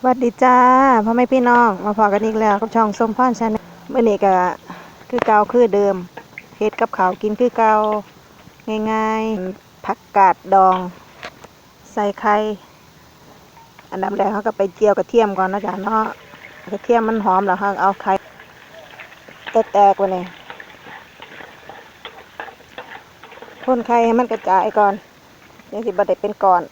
สวัสดีจ้าพ่อแม่พี่น้อง มาพอกันอีกแล้วกับช่องสมพรชาแนลเมื่อนี้ก็คือเก่าคือเดิมเฮ็ดกับข้าวกินคือเก่าง่ายๆผักกาดดอง ใส่ไข่อันดับแรกเขาก็ไปเจียวกระเทียมก่อนนะจ๊ะเนาะกระเทียมมันหอมแล้วเขาเอาไข่แตกๆไว้เลยพ่นไข่ให้มันกระจายก่อนยังสิบ่ได้เป็นก้อน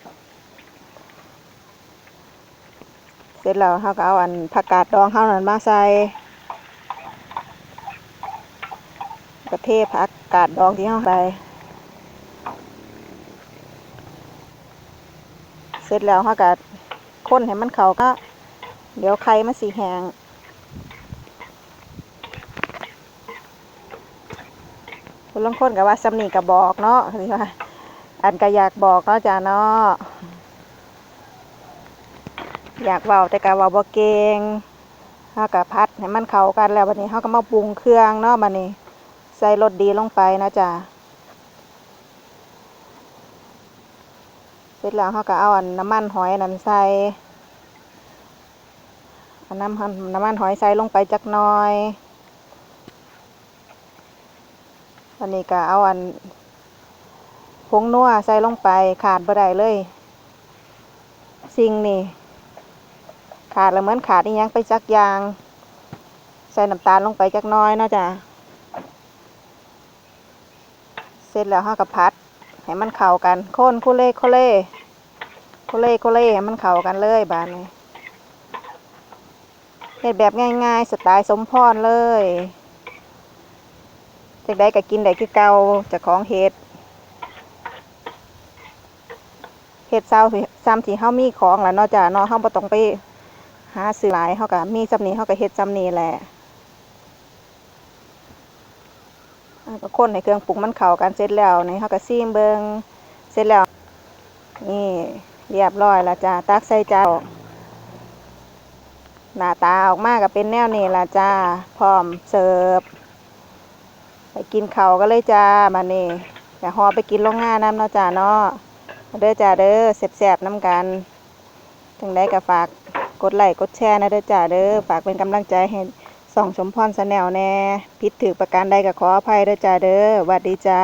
เส ร็จแล้วเขาก็เอาอันผักกาดดองเขานั่นมาใส่กระเทศผักกาดดองที่เขาใส่เสร็จแล้วเขาก็ค้นให้มันเขาก็ เดี๋ยวไข่มันสีแหงคุณลองค้นกับว่าสำนีกับบอกเนาะหรือว่า อันก็อยากบอกเนาะจ้าเนาะ อยากเว้าแต่กะเว้าบ่เก่งเฮาก็พัดให้มันเข้ากันแล้วบัดนี้เฮาก็มาปรุงเครื่องเนาะบัดนี้ ใส่รสดีลงไปนะจ๊ะเสร็จแล้วเฮาก็เอาอันน้ำมันหอยนั่นใส่อาน้ำน้ำมันหอยใส่ลงไปจักหน่อยวันนี้ก็เอาอันผงนัวใส่ลงไปขาดบ่ได้เลย สิ่งนี้ ขาดแล้วเหมือนขาดอีหยังไปจักอยาง ใส่น้ำตาลลงไปจักน้อยเนาะจ้ะเสร็จแล้วห้ากับพัดให้มันเข้ากันโคนคุเล่โคเล่โคเล่โคเล่ให้มันเข้ากันเลยบานนี้เฮ็ดแบบง่ายๆสไตล์สมพรเลยจากได้ก็กินได้คือเก่าจากของเฮ็ดเฮ็ดเศร้าซ้ำที่เฮามีของแล้วเนาะจ้ะเนาะเฮาบ่ต้องไป หาซื้อหลายเขาก็มีจำนี้เขาก็เฮ็ดจำนี้แหละก็คนให้เครื่องปรุงมันเข้ากันเสร็จแล้วนี่เขาก็ซีมเบิงเสร็จแล้ว นี่เรียบร้อยล้วจ้าตักใส่จานหน้าตาออกมาก็เป็นแนวนี้ละจ้าพร้อมเสิร์ฟไปกินเข้ากันเลยจ้ามานี่อย่าหอไปกินโรงงานน้ำเนาะจ้าเนาะเด้อจ้าเด้อแซ่บๆน้ำกันจังได้ก็ฝาก กดไลค์กดแชร์นะเด้อจ้าเด้อฝากเป็นกำลังใจให้ส่องชมพรสแนลแน่ พิดถือประการใดก็ขออภัยเด้อจ้าเด้อหวัดดีจ้า